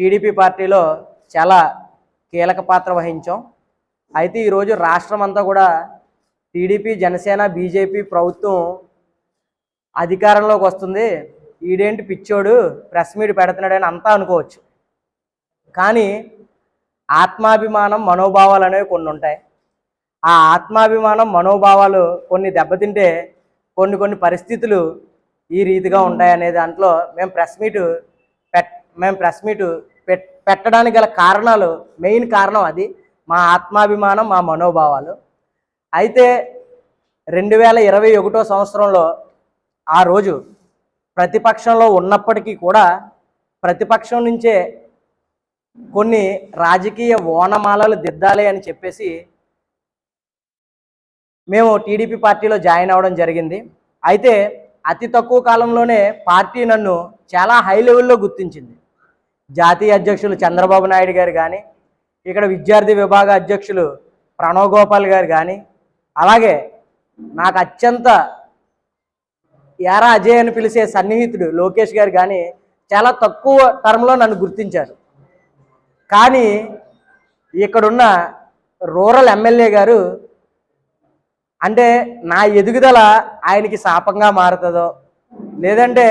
TDP పార్టీలో చాలా కీలక పాత్ర వహించాం. అయితే ఈరోజు రాష్ట్రం అంతా కూడా టీడీపీ జనసేన బీజేపీ ప్రభుత్వం అధికారంలోకి వస్తుంది. ఈడేంటి పిచ్చోడు ప్రెస్ మీట్ పెడుతున్నాడని అంతా అనుకోవచ్చు. కానీ ఆత్మాభిమానం మనోభావాలు అనేవి కొన్ని ఉంటాయి. ఆ ఆత్మాభిమానం మనోభావాలు కొన్ని దెబ్బతింటే కొన్ని కొన్ని పరిస్థితులు ఈ రీతిగా ఉంటాయి దాంట్లో మేము ప్రెస్ మీట్ మేము ప్రెస్ మీట్ పెట్టడానికి గల కారణాలు మెయిన్ కారణం అది మా ఆత్మాభిమానం మా మనోభావాలు. అయితే రెండు వేల ఇరవై ఒకటో సంవత్సరంలో ఆ రోజు ప్రతిపక్షంలో ఉన్నప్పటికీ కూడా ప్రతిపక్షం నుంచే కొన్ని రాజకీయ ఓనమాలలు దిద్దాలి అని చెప్పేసి మేము టీడీపీ పార్టీలో జాయిన్ అవ్వడం జరిగింది. అయితే అతి తక్కువ కాలంలోనే పార్టీ నన్ను చాలా హై లెవెల్లో గుర్తించింది. జాతీయ అధ్యక్షులు చంద్రబాబు నాయుడు గారు కానీ ఇక్కడ విద్యార్థి విభాగ అధ్యక్షులు ప్రణవ్ గోపాల్ గారు కానీ అలాగే నాకు అత్యంత యారా అజయ్ అని పిలిచే సన్నిహితుడు లోకేష్ గారు కానీ చాలా తక్కువ టర్మ్లో నన్ను గుర్తించారు. కానీ ఇక్కడున్న రూరల్ ఎమ్మెల్యే గారు అంటే నా ఎదుగుదల ఆయనకి శాపంగా మారుతుందో లేదంటే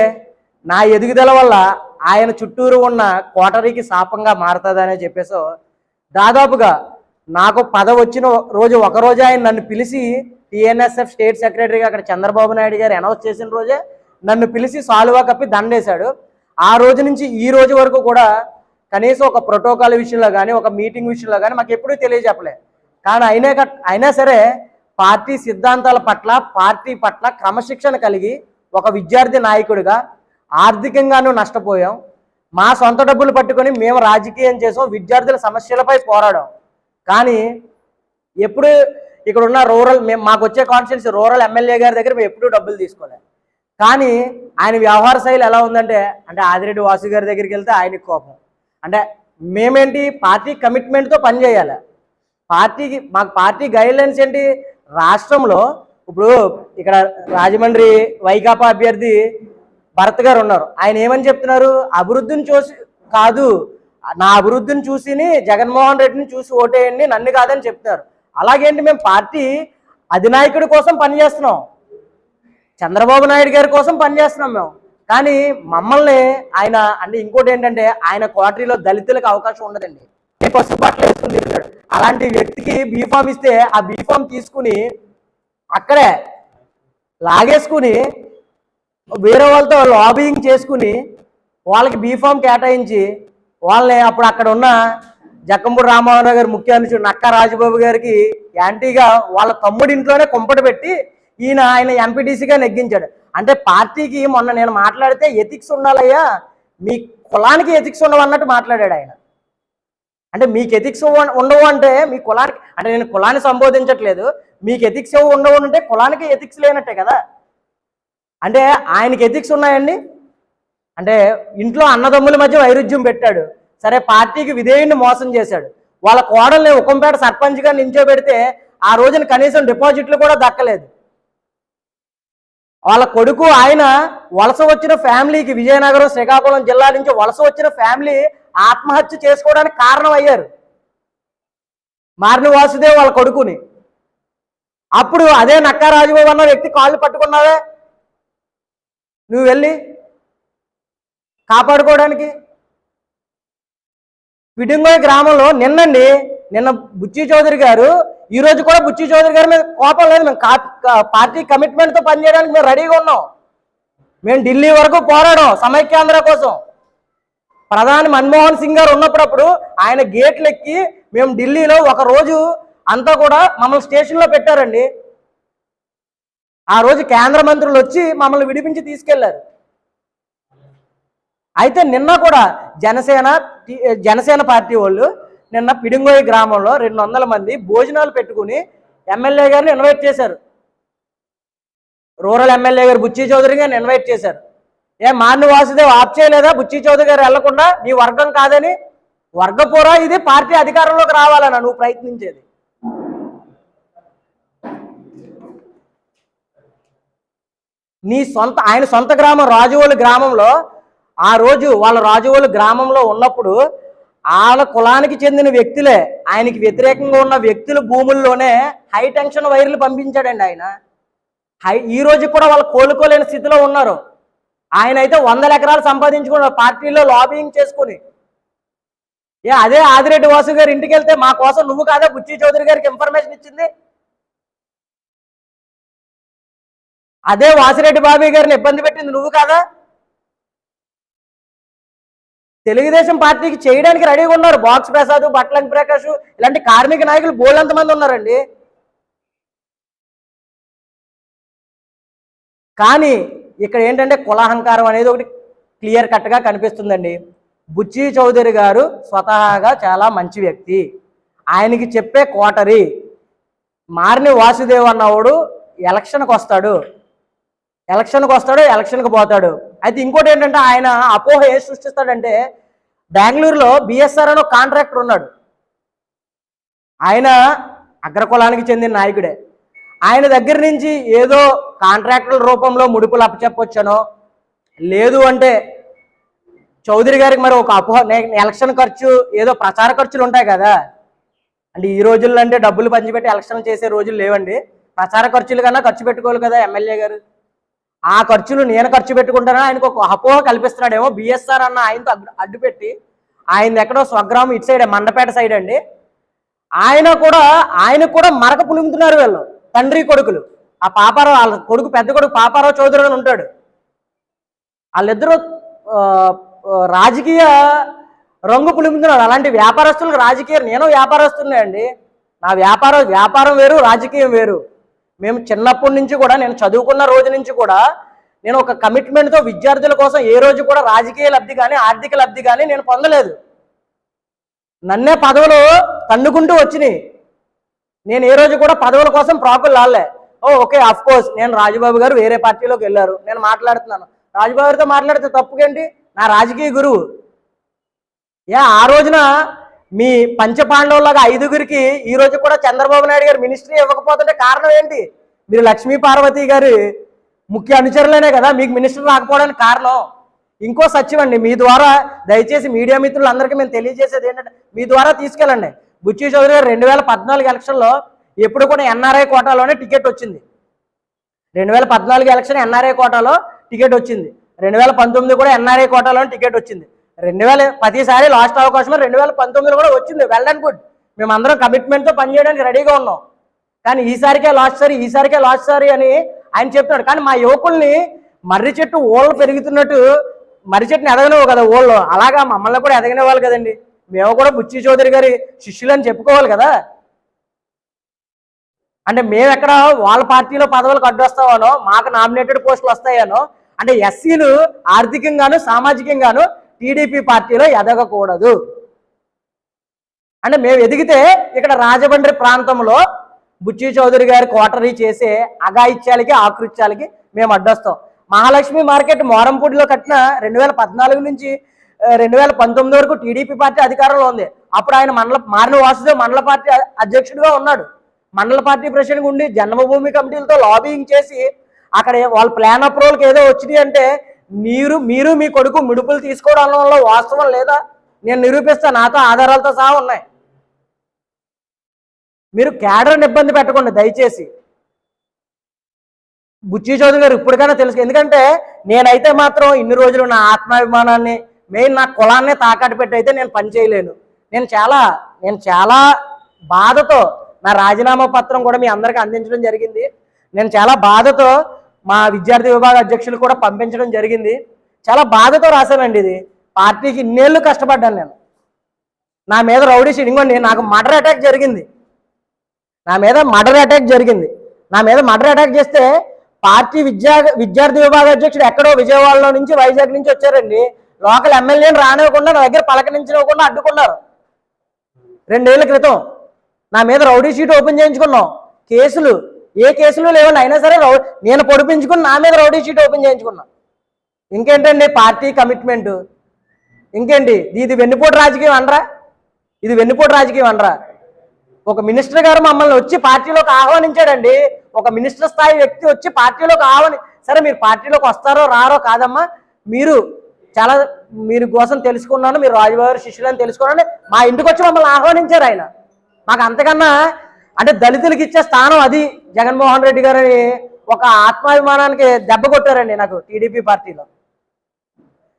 నా ఎదుగుదల వల్ల ఆయన చుట్టూరు ఉన్న కోటరీకి శాపంగా మారుతుందనే చెప్పేసో దాదాపుగా నాకు పద వచ్చిన రోజు ఒక రోజు ఆయన నన్ను పిలిచి టీఎన్ఎస్ఎఫ్ స్టేట్ సెక్రటరీగా అక్కడ చంద్రబాబు నాయుడు గారు అనౌన్స్ చేసిన రోజే నన్ను పిలిచి సాలువా కప్పి దండేశాడు. ఆ రోజు నుంచి ఈ రోజు వరకు కూడా కనీసం ఒక ప్రోటోకాల్ విషయంలో కానీ ఒక మీటింగ్ విషయంలో కానీ మాకు ఎప్పుడూ తెలియజెప్పలే. కానీ అయినా కట్- అయినా సరే పార్టీ సిద్ధాంతాల పట్ల పార్టీ పట్ల క్రమశిక్షణ కలిగి ఒక విద్యార్థి నాయకుడిగా ఆర్థికంగానూ నష్టపోయాం. మా సొంత డబ్బులు పట్టుకొని మేము రాజకీయం చేసాం విద్యార్థుల సమస్యలపై పోరాడాం. కానీ ఎప్పుడు ఇక్కడ ఉన్న రూరల్ మేము మాకు వచ్చే కాన్స్టిట్యూన్సీ రూరల్ ఎమ్మెల్యే గారి దగ్గర మేము ఎప్పుడూ డబ్బులు తీసుకోలేదు కానీ ఆయన వ్యవహార శైలి ఎలా ఉందంటే అంటే ఆదిరెడ్డి వాసు గారి దగ్గరికి వెళ్తే ఆయనకి కోపం. అంటే మేమేంటి పార్టీ కమిట్మెంట్తో పనిచేయాలి పార్టీకి మాకు పార్టీ గైడ్లైన్స్ ఏంటి? రాష్ట్రంలో ఇప్పుడు ఇక్కడ రాజమండ్రి వైకాపా అభ్యర్థి భరత్ గారు ఉన్నారు. ఆయన ఏమని చెప్తున్నారు? అభివృద్ధిని చూసి కాదు నా అభివృద్ధిని చూసిని జగన్మోహన్ రెడ్డిని చూసి ఓటేయండి నన్ను కాదని చెప్తున్నారు. అలాగేంటి మేము పార్టీ అధినాయకుడి కోసం పనిచేస్తున్నాం చంద్రబాబు నాయుడు గారి కోసం పనిచేస్తున్నాం మేము. కానీ మమ్మల్ని ఆయన అంటే ఇంకోటి ఏంటంటే ఆయన క్వార్టరీలో దళితులకు అవకాశం ఉండదండి. పసుపు బట్టలు వేసుకుని తిరుగుతాడు. అలాంటి వ్యక్తికి బీఫామ్ ఇస్తే ఆ బీఫామ్ తీసుకుని అక్కడే లాగేసుకుని వేరే వాళ్ళతో లాబింగ్ చేసుకుని వాళ్ళకి బీఫామ్ కేటాయించి వాళ్ళని అప్పుడు అక్కడ ఉన్న జక్కంపూడి రామమోహన్ గారు ముఖ్య అనుచుడు నక్కా రాజబాబు గారికి యాంటీగా వాళ్ళ తమ్ముడి ఇంట్లోనే కుంపటి పెట్టి ఈయన ఆయన ఎంపీటీసీగా నెగ్గించాడు అంటే పార్టీకి మొన్న నేను మాట్లాడితే ఎథిక్స్ ఉండాలయ్యా మీ కులానికి ఎథిక్స్ ఉండవు అన్నట్టు మాట్లాడాడు ఆయన. అంటే మీకు ఎథిక్స్ ఉండవు అంటే మీ కులానికి అంటే నేను కులాన్ని సంబోధించట్లేదు మీకు ఎథిక్స్ ఉండవు అంటే కులానికి ఎథిక్స్ లేనట్టే కదా. అంటే ఆయనకి ఎథిక్స్ ఉన్నాయండి? అంటే ఇంట్లో అన్నదమ్ముల మధ్య వైరుధ్యం పెట్టాడు. సరే పార్టీకి విధేయుని మోసం చేశాడు. వాళ్ళ కోడల్ని ఉకంపేట సర్పంచ్గా నించోబెడితే ఆ రోజున కనీసం డిపాజిట్లు కూడా దక్కలేదు. వాళ్ళ కొడుకు ఆయన వలస వచ్చిన ఫ్యామిలీకి విజయనగరం శ్రీకాకుళం జిల్లా నుంచి వలస వచ్చిన ఫ్యామిలీ ఆత్మహత్య చేసుకోవడానికి కారణం అయ్యారు మారిన వాసుదేవ్ వాళ్ళ కొడుకుని. అప్పుడు అదే నక్కా రాజబాబు అన్న వ్యక్తి కాళ్ళు పట్టుకున్నావే? నువ్వు వెళ్ళి కాపాడుకోవడానికి. పిడింగోయ్ గ్రామంలో నిన్నండి నిన్న బుచ్చి చౌదరి గారు ఈ రోజు కూడా బుచ్చి చౌదరి గారి మీద కోపం లేదు. మేము పార్టీ కమిట్మెంట్తో పనిచేయడానికి మేము రెడీగా ఉన్నాం. మేము ఢిల్లీ వరకు పోరాడాం సమైక్యాంధ్ర కోసం. ప్రధాని మన్మోహన్ సింగ్ గారు ఉన్నప్పుడప్పుడు ఆయన గేట్లు ఎక్కి మేము ఢిల్లీలో ఒక రోజు అంతా కూడా మమ్మల్ని స్టేషన్లో పెట్టారండి. ఆ రోజు కేంద్ర మంత్రులు వచ్చి మమ్మల్ని విడిపించి తీసుకెళ్ళారు. అయితే నిన్న కూడా జనసేన జనసేన పార్టీ వాళ్ళు నిన్న పిడింగోయి గ్రామంలో రెండు వందల మంది భోజనాలు పెట్టుకుని ఎమ్మెల్యే గారిని ఇన్వైట్ చేశారు. రూరల్ ఎమ్మెల్యే గారు బుచ్చి చౌదరి గారిని ఇన్వైట్ చేశారు. ఏ మాన్ను వాసుదేవ్ ఆప్ చేయలేదా? బుచ్చి చౌదరి గారు వెళ్ళకుండా నీ వర్గం కాదని? వర్గపోరా ఇది పార్టీ అధికారంలోకి రావాలన్నా నువ్వు ప్రయత్నించేది. నీ సొంత ఆయన సొంత గ్రామం రాజువోలు గ్రామంలో ఆ రోజు వాళ్ళ రాజువోలు గ్రామంలో ఉన్నప్పుడు వాళ్ళ కులానికి చెందిన వ్యక్తులే ఆయనకి వ్యతిరేకంగా ఉన్న వ్యక్తుల భూముల్లోనే హై టెన్షన్ వైర్లు పంపించాడండి ఆయన. హై ఈ రోజు కూడా వాళ్ళు కోలుకోలేని స్థితిలో ఉన్నారు. ఆయన అయితే వందల ఎకరాలు సంపాదించుకున్నారు పార్టీలో లాబింగ్ చేసుకుని. ఏ అదే ఆదిరెడ్డి వాసు గారి ఇంటికి వెళ్తే మా కోసం నువ్వు కాదా బుచ్చి చౌదరి గారికి ఇన్ఫర్మేషన్ ఇచ్చింది? అదే వాసిరెడ్డి బాబీ గారిని ఇబ్బంది పెట్టింది నువ్వు కాదా? తెలుగుదేశం పార్టీకి చేయడానికి రెడీగా ఉన్నారు. బాక్స్ ప్రసాద్ బట్లంకి ప్రకాష్ ఇలాంటి కార్మిక నాయకులు బోళ్ళంత మంది ఉన్నారండి. కానీ ఇక్కడ ఏంటంటే కులహంకారం అనేది ఒకటి క్లియర్ కట్గా కనిపిస్తుందండి. బుచ్చి చౌదరి గారు స్వతహాగా చాలా మంచి వ్యక్తి. ఆయనకి చెప్పే కోటరి మారిని వాసుదేవ్ అన్నవాడు ఎలక్షన్కి వస్తాడు. ఎలక్షన్కి వస్తాడు ఎలక్షన్కి పోతాడు. అయితే ఇంకోటి ఏంటంటే ఆయన అపోహ ఏ సృష్టిస్తాడంటే బెంగళూరులో బిఎస్ఆర్ అని ఒక కాంట్రాక్టర్ ఉన్నాడు. ఆయన అగ్రకులానికి చెందిన నాయకుడే. ఆయన దగ్గర నుంచి ఏదో కాంట్రాక్టుల రూపంలో ముడుపులు అప్పచెప్పొచ్చానో లేదు అంటే చౌదరి గారికి మరి ఒక అపోహ ఎలక్షన్ ఖర్చు ఏదో ప్రచార ఖర్చులు ఉంటాయి కదా. అంటే ఈ రోజుల్లో అంటే డబ్బులు పంచిపెట్టి ఎలక్షన్ చేసే రోజులు లేవండి. ప్రచార ఖర్చులు కన్నా ఖర్చు పెట్టుకోవాలి కదా ఎమ్మెల్యే గారు. ఆ ఖర్చులు నేను ఖర్చు పెట్టుకుంటానని ఆయనకు ఒక అపోహ కల్పిస్తున్నాడేమో బిఎస్ఆర్ అన్న ఆయనతో అడ్డు అడ్డుపెట్టి ఆయన ఎక్కడో స్వగ్రామం ఇటు సైడ్ మండపేట సైడ్ అండి. ఆయన కూడా ఆయన కూడా మరక పులుముతున్నారు వీళ్ళు తండ్రి కొడుకులు. ఆ పాపారావు వాళ్ళ కొడుకు పెద్ద కొడుకు పాపారావు చౌదరి అని ఉంటాడు. వాళ్ళిద్దరూ రాజకీయ రంగు పులుముతున్నారు. అలాంటి వ్యాపారస్తులకు రాజకీయ నేను వ్యాపారస్తున్నాయండి నా వ్యాపారం వ్యాపారం వేరు రాజకీయం వేరు. మేము చిన్నప్పటి నుంచి కూడా నేను చదువుకున్న రోజు నుంచి కూడా నేను ఒక కమిట్మెంట్తో విద్యార్థుల కోసం ఏ రోజు కూడా రాజకీయ లబ్ధి కానీ ఆర్థిక లబ్ధి కానీ నేను పొందలేదు. నన్నే పదవులు తన్నుకుంటూ వచ్చినాయి. నేను ఏ రోజు కూడా పదవుల కోసం ప్రాకులు లాలే ఓ ఓకే అఫ్ కోర్స్ నేను రాజుబాబు గారు వేరే పార్టీలోకి వెళ్ళారు. నేను మాట్లాడుతున్నాను. రాజుబాబు గారితో మాట్లాడితే తప్పుకేంటి? నా రాజకీయ గురువు. ఏ ఆ రోజున మీ పంచపాండవులాగా ఐదుగురికి ఈ రోజు కూడా చంద్రబాబు నాయుడు గారు మినిస్ట్రీ ఇవ్వకపోతుంటే కారణం ఏంటి? మీరు లక్ష్మీ పార్వతి గారి ముఖ్య అనుచరులనే కదా మీకు మినిస్టర్ రాకపోవడానికి కారణం. ఇంకో సత్యం అండి మీ ద్వారా దయచేసి మీడియా మిత్రులందరికీ మేము తెలియజేసేది ఏంటంటే మీ ద్వారా తీసుకెళ్ళండి. బుచ్చి చౌదరి గారు రెండు వేల పద్నాలుగు ఎలక్షన్లో ఎప్పుడు కూడా ఎన్ఆర్ఐ కోటాలోనే టికెట్ వచ్చింది. రెండు వేల పద్నాలుగు ఎలక్షన్ ఎన్ఆర్ఐ కోటాలో టికెట్ వచ్చింది. రెండు వేల పంతొమ్మిది కూడా ఎన్ఆర్ఐ కోటాలోనే టికెట్ వచ్చింది. రెండు వేల ప్రతిసారి లాస్ట్ అవకాశం రెండు వేల పంతొమ్మిది కూడా వచ్చింది. వెల్ అండ్ గుడ్ మేమందరం కమిట్మెంట్తో పనిచేయడానికి రెడీగా ఉన్నాం. కానీ ఈసారికే లాస్ట్ సారి ఈసారికే లాస్ట్ సారి అని ఆయన చెప్తున్నాడు. కానీ మా యువకుల్ని మర్రి చెట్టు ఓళ్ళు పెరుగుతున్నట్టు మర్రి చెట్టుని ఎదగనివ్వు కదా ఓళ్ళు అలాగా మమ్మల్ని కూడా ఎదగనివ్వాలి కదండి. మేము కూడా బుచ్చి చౌదరి గారి శిష్యులని చెప్పుకోవాలి కదా. అంటే మేము ఎక్కడ వాళ్ళ పార్టీలో పదవులకు అడ్డొస్తామనో మాకు నామినేటెడ్ పోస్టులు వస్తాయనో అంటే ఎస్సీలు ఆర్థికంగాను సామాజికంగాను టీడీపీ పార్టీలో ఎదగకూడదు. అంటే మేము ఎదిగితే ఇక్కడ రాజమండ్రి ప్రాంతంలో బుచ్చి చౌదరి గారి కోటరీ చేసే అగాయిత్యాలకి ఆకృత్యాలకి మేము అడ్డొస్తాం. మహాలక్ష్మి మార్కెట్ మోరంపూడిలో కట్టిన రెండు వేల పద్నాలుగు నుంచి రెండు వేల పంతొమ్మిది వరకు టీడీపీ పార్టీ అధికారంలో ఉంది. అప్పుడు ఆయన మండల మారిన వాసుదేవ్ మండల పార్టీ అధ్యక్షుడిగా ఉన్నాడు. మండల పార్టీ ప్రెసిడెంట్ ఉండి జన్మభూమి కమిటీలతో లాబింగ్ చేసి అక్కడ వాళ్ళ ప్లాన్ అప్రూవల్కి ఏదో వచ్చినాయి అంటే మీరు మీరు మీ కొడుకు ముడుపులు తీసుకోవడంలో వాస్తవం లేదా? నేను నిరూపిస్తా నాతో ఆధారాలతో సహా ఉన్నాయి. మీరు క్యాడర్ని ఇబ్బంది పెట్టకండి దయచేసి. బుచ్చి చౌదరి గారు ఇప్పటికైనా తెలుసు. ఎందుకంటే నేనైతే మాత్రం ఇన్ని రోజులు నా ఆత్మాభిమానాన్ని మెయిన్ నా కులాన్నే తాకట్టు పెట్టి అయితే నేను పని చేయలేను. నేను చాలా నేను చాలా బాధతో నా రాజీనామా పత్రం కూడా మీ అందరికీ అందించడం జరిగింది. నేను చాలా బాధతో మా విద్యార్థి విభాగ అధ్యక్షులు కూడా పంపించడం జరిగింది. చాలా బాధతో రాశానండి ఇది. పార్టీకి ఇన్నేళ్ళు కష్టపడ్డాను నేను. నా మీద రౌడీ షీట్ ఇంకోండి నాకు మర్డర్ అటాక్ జరిగింది. నా మీద మర్డర్ అటాక్ జరిగింది. నా మీద మర్డర్ అటాక్ చేస్తే పార్టీ విద్యా విద్యార్థి విభాగ అధ్యక్షుడు ఎక్కడో విజయవాడలో నుంచి వైజాగ్ నుంచి వచ్చారండి. లోకల్ ఎమ్మెల్యేని రానివ్వకుండా నా దగ్గర పలకరించనివ్వకుండా అడ్డుకున్నారు. రెండేళ్ళ క్రితం నా మీద రౌడీ షీట్ ఓపెన్ చేయించుకున్నాం. కేసులు ఏ కేసులు లేవండి అయినా సరే నేను పొడిపించుకుని నా మీద రౌడీ షీట్ ఓపెన్ చేయించుకున్నా. ఇంకేంటండి పార్టీ కమిట్మెంట్? ఇంకేంటి? ఇది వెన్నుపోటు రాజకీయం అనరా? ఇది వెన్నుపోటు రాజకీయం అనరా? ఒక మినిస్టర్ గారు మమ్మల్ని వచ్చి పార్టీలోకి ఆహ్వానించాడండి. ఒక మినిస్టర్ స్థాయి వ్యక్తి వచ్చి పార్టీలోకి ఆహ్వాని సరే మీరు పార్టీలోకి వస్తారో రారో కాదమ్మా. మీరు చాలా మీరు కోసం తెలుసుకున్నాను మీరు రాజువారి శిష్యులని తెలుసుకున్నాను. మా ఇంటికి వచ్చి మమ్మల్ని ఆహ్వానించారు ఆయన. మాకు అంతకన్నా అంటే దళితులకి ఇచ్చే స్థానం అది జగన్మోహన్ రెడ్డి గారని ఒక ఆత్మాభిమానానికి దెబ్బ కొట్టారండి నాకు టీడీపీ పార్టీలో.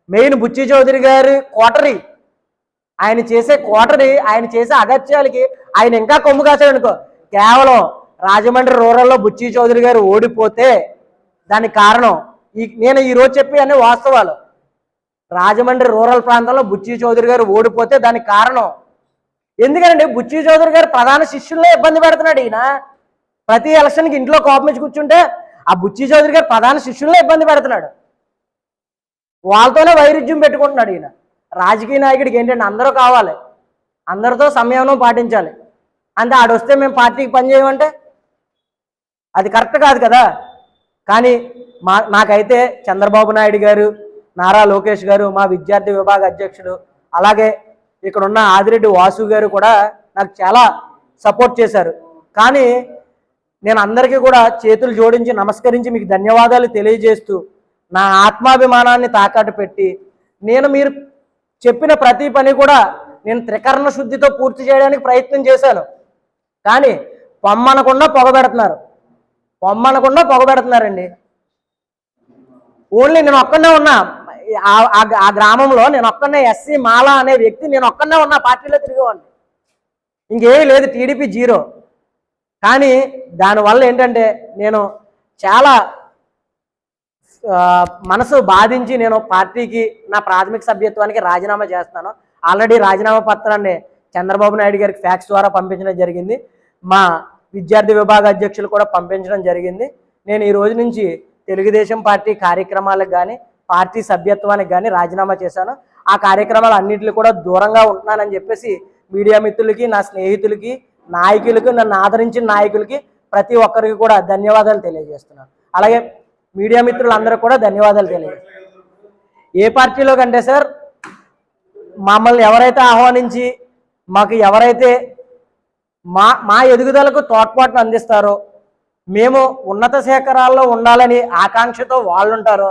మెయిన్ బుచ్చి చౌదరి గారి కోటరీ ఆయన చేసే కోటరీ ఆయన చేసే అగత్యాలకి ఆయన ఇంకా కొమ్ము కాచాడు అనుకో కేవలం రాజమండ్రి రూరల్లో బుచ్చి చౌదరి గారు ఓడిపోతే దానికి కారణం ఈ నేను ఈరోజు చెప్పి అన్ని వాస్తవాలు. రాజమండ్రి రూరల్ ప్రాంతంలో బుచ్చి చౌదరి గారు ఓడిపోతే దానికి కారణం ఎందుకంటే బుచ్చి చౌదరి గారు ప్రధాన శిష్యుల్లో ఇబ్బంది పెడుతున్నాడు ఈయన. ప్రతి ఎలక్షన్కి ఇంట్లో కోపం కూర్చుంటే ఆ బుచ్చి చౌదరి గారు ప్రధాన శిష్యుల్లో ఇబ్బంది పెడుతున్నాడు. వాళ్ళతోనే వైరుధ్యం పెట్టుకుంటున్నాడు ఈయన. రాజకీయ నాయకుడికి ఏంటంటే అందరూ కావాలి. అందరితో సంయమనం పాటించాలి. అంతే ఆడొస్తే మేము పార్టీకి పనిచేయమంటే అది కరెక్ట్ కాదు కదా? కానీ మా నాకైతే చంద్రబాబు నాయుడు గారు నారా లోకేష్ గారు మా విద్యార్థి విభాగ అధ్యక్షుడు అలాగే ఇక్కడ ఉన్న ఆదిరెడ్డి వాసు గారు కూడా నాకు చాలా సపోర్ట్ చేశారు. కానీ నేను అందరికీ కూడా చేతులు జోడించి నమస్కరించి మీకు ధన్యవాదాలు తెలియజేస్తూ నా ఆత్మాభిమానాన్ని తాకట్టు పెట్టి నేను మీరు చెప్పిన ప్రతి పని కూడా నేను త్రికరణ శుద్ధితో పూర్తి చేయడానికి ప్రయత్నం చేశాను. కానీ పొమ్మనకుండా పొగబెడుతున్నారు పొమ్మనకుండా పొగబెడుతున్నారండి ఓన్లీ నేను ఒక్కనే ఉన్నా. ఆ- ఆ గ్రామంలో నేను ఒక్కనే ఎస్సీ మాల అనే వ్యక్తి నేను ఒక్కనే ఉన్నా పార్టీలో తిరిగేవాడిని. ఇంకేమీ లేదు టీడీపీ జీరో. కానీ దానివల్ల ఏంటంటే నేను చాలా మనసు బాధించి నేను పార్టీకి నా ప్రాథమిక సభ్యత్వానికి రాజీనామా చేస్తాను. ఆల్రెడీ రాజీనామా పత్రాన్ని చంద్రబాబు నాయుడు గారికి ఫ్యాక్స్ ద్వారా పంపించడం జరిగింది. మా విద్యార్థి విభాగ అధ్యక్షులు కూడా పంపించడం జరిగింది. నేను ఈ రోజు నుంచి తెలుగుదేశం పార్టీ కార్యక్రమాలకు కానీ పార్టీ సభ్యత్వానికి కానీ రాజీనామా చేశాను. ఆ కార్యక్రమాలు అన్నింటిలో కూడా దూరంగా ఉంటున్నానని చెప్పేసి మీడియా మిత్రులకి నా స్నేహితులకి నాయకులకి నన్ను ఆదరించిన నాయకులకి ప్రతి ఒక్కరికి కూడా ధన్యవాదాలు తెలియజేస్తున్నాను. అలాగే మీడియా మిత్రులందరూ కూడా ధన్యవాదాలు తెలియజేస్తున్నాను. ఏ పార్టీలో కంటే సార్ మమ్మల్ని ఎవరైతే ఆహ్వానించి మాకు ఎవరైతే మా మా ఎదుగుదలకు తోడ్పాటును అందిస్తారో మేము ఉన్నత శేఖరాల్లో ఉండాలని ఆకాంక్షతో వాళ్ళుంటారో